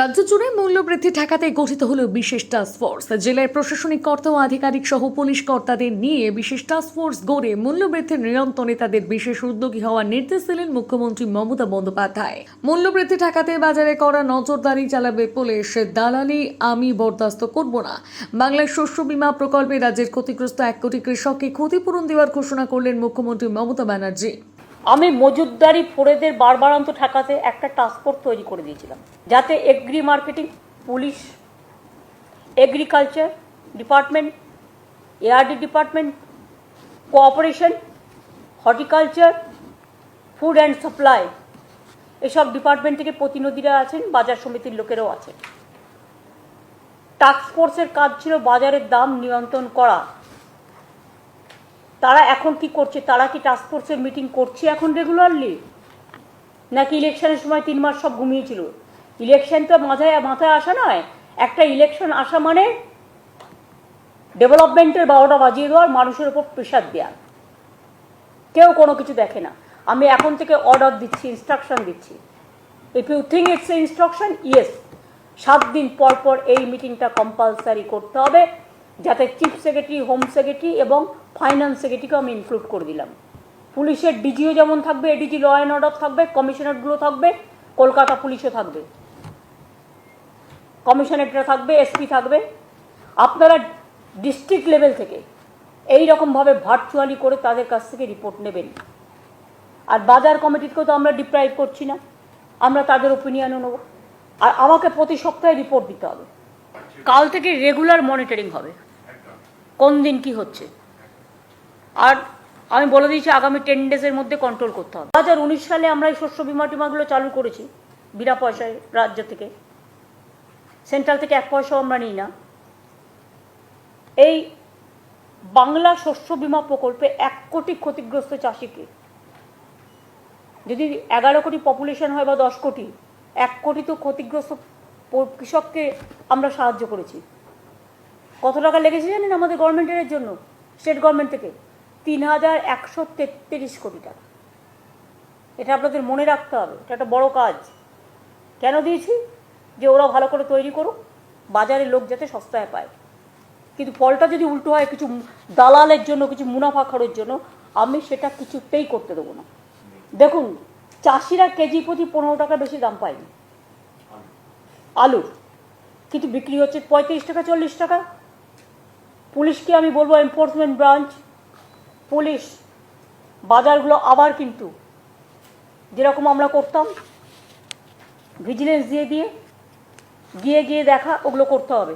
রাজ্য জুড়ে মূল্যবৃদ্ধি ঠেকাতে গঠিত হল বিশেষ টাস্ক ফোর্স জেলার প্রশাসনিক কর্তা ও আধিকারিক সহ পুলিশ কর্তাদের নিয়ে বিশেষ টাস্ক ফোর্স গড়ে মূল্যবৃদ্ধির নিয়ন্ত্রণে তাদের বিশেষ উদ্যোগী হওয়ার নির্দেশ দিলেন মুখ্যমন্ত্রী মমতা বন্দ্যোপাধ্যায়। মূল্যবৃদ্ধি ঠেকাতে বাজারে করা নজরদারি চালাবে পুলিশ। দালালি আমি বরদাস্ত করব না। বাংলার শস্য বীমা প্রকল্পে রাজ্যের ক্ষতিগ্রস্ত এক কোটি কৃষককে ক্ষতিপূরণ দেওয়ার ঘোষণা করলেন মুখ্যমন্ত্রী মমতা ব্যানার্জি। আমি মজুদদারি ফোড়েদের বারবারান্ত ঠেকাতে একটা টাস্কফোর্স তৈরি করে দিয়েছিলাম, যাতে agri marketing police agriculture department ARD department cooperation horticulture food and supply এসব ডিপার্টমেন্ট থেকে প্রতিনিধিরা আছেন, বাজার সমিতির লোকেরাও আছেন। টাস্ক ফোর্সের কাজ ছিল বাজারের দাম নিয়ন্ত্রণ করা। তারা এখন কি করছে? তারা কি টাস্ক ফোর্সের মিটিং করছে এখন রেগুলারলি নাকি ইলেকশনের সময় তিন মাস সব ঘুমিয়েছিল? ইলেকশন তো মাথায় মাথায় আসা নয়। একটা ইলেকশন আসা মানে ডেভেলপমেন্টের বারোটা বাজিয়ে দেওয়ার মানুষের উপর প্রেশার দেওয়া কেউ কোনো কিছু দেখে না। আমি এখন থেকে অর্ডার দিচ্ছি ইনস্ট্রাকশন দিচ্ছি। If you think it's a instruction yes সাত দিন পর পর এই মিটিংটা কম্পালসারি করতে হবে, যাতে চিফ সেক্রেটারি হোম সেক্রেটারি এবং ফাইন্যান্স সেক্রেটারিকেও আমি ইনক্লুড করে দিলাম। পুলিশের ডিজিও যেমন থাকবে, এডিজি ল অ্যান্ড অর্ডার থাকবে, কমিশনারগুলো থাকবে, কলকাতা পুলিশও থাকবে। কমিশনারেটরা থাকবে এসপি থাকবে। আপনারা ডিস্ট্রিক্ট লেভেল থেকে এই রকমভাবে ভার্চুয়ালি করে তাদের কাছ থেকে রিপোর্ট নেবেন। আর বাজার কমিটিকেও তো আমরা ডিপ্রাইভ করছি না। আমরা তাদের ওপিনিয়নও নেব। আর আমাকে প্রতি সপ্তাহে রিপোর্ট দিতে হবে। কাল থেকে রেগুলার মনিটরিং হবে। কোন দিন কি হচ্ছে? আর আমি বলে দিয়েছি আগামী টেন ডেজের মধ্যে কন্ট্রোল করতে হবে। দু হাজার উনিশ সালে আমরা এই শস্য বিমা টিমাগুলো চালু করেছি, বিনা পয়সায় রাজ্য থেকে। সেন্ট্রাল থেকে এক পয়সাও আমরা নিই না। এই বাংলা শস্য বিমা প্রকল্পে এক কোটি ক্ষতিগ্রস্ত চাষিকে। যদি এগারো কোটি পপুলেশন হয় বা দশ কোটি, এক কোটি তো ক্ষতিগ্রস্ত কৃষককে আমরা সাহায্য করেছি। কত টাকা লেগেছে জানেন আমাদের গভর্নমেন্টের জন্য? স্টেট গভর্নমেন্ট থেকে। তিন হাজার একশো তেত্রিশ কোটি টাকা। এটা আপনাদের মনে রাখতে হবে, এটা একটা বড় কাজ। কেন দিয়েছি? যে ওরা ভালো করে তৈরি করুক বাজারে লোক যাতে সস্তায় পায়। কিন্তু ফলটা যদি উল্টো হয়, কিছু দালালের জন্য, কিছু মুনাফা খরচের জন্য, আমি সেটা কিছুতেই করতে দেবো না। দেখুন, চাষিরা কেজি প্রতি পনেরো টাকা বেশি দাম পায়নি। আলুর কিন্তু বিক্রি হচ্ছে পঁয়ত্রিশ টাকা, চল্লিশ টাকা। পুলিশকে আমি বলব এনফোর্সমেন্ট ব্রাঞ্চ পুলিশ বাজারগুলো আবার কিন্তু যেরকম আমরা করতাম ভিজিলেন্স দিয়ে দিয়ে, গিয়ে গিয়ে দেখা, ওগুলো করতে হবে।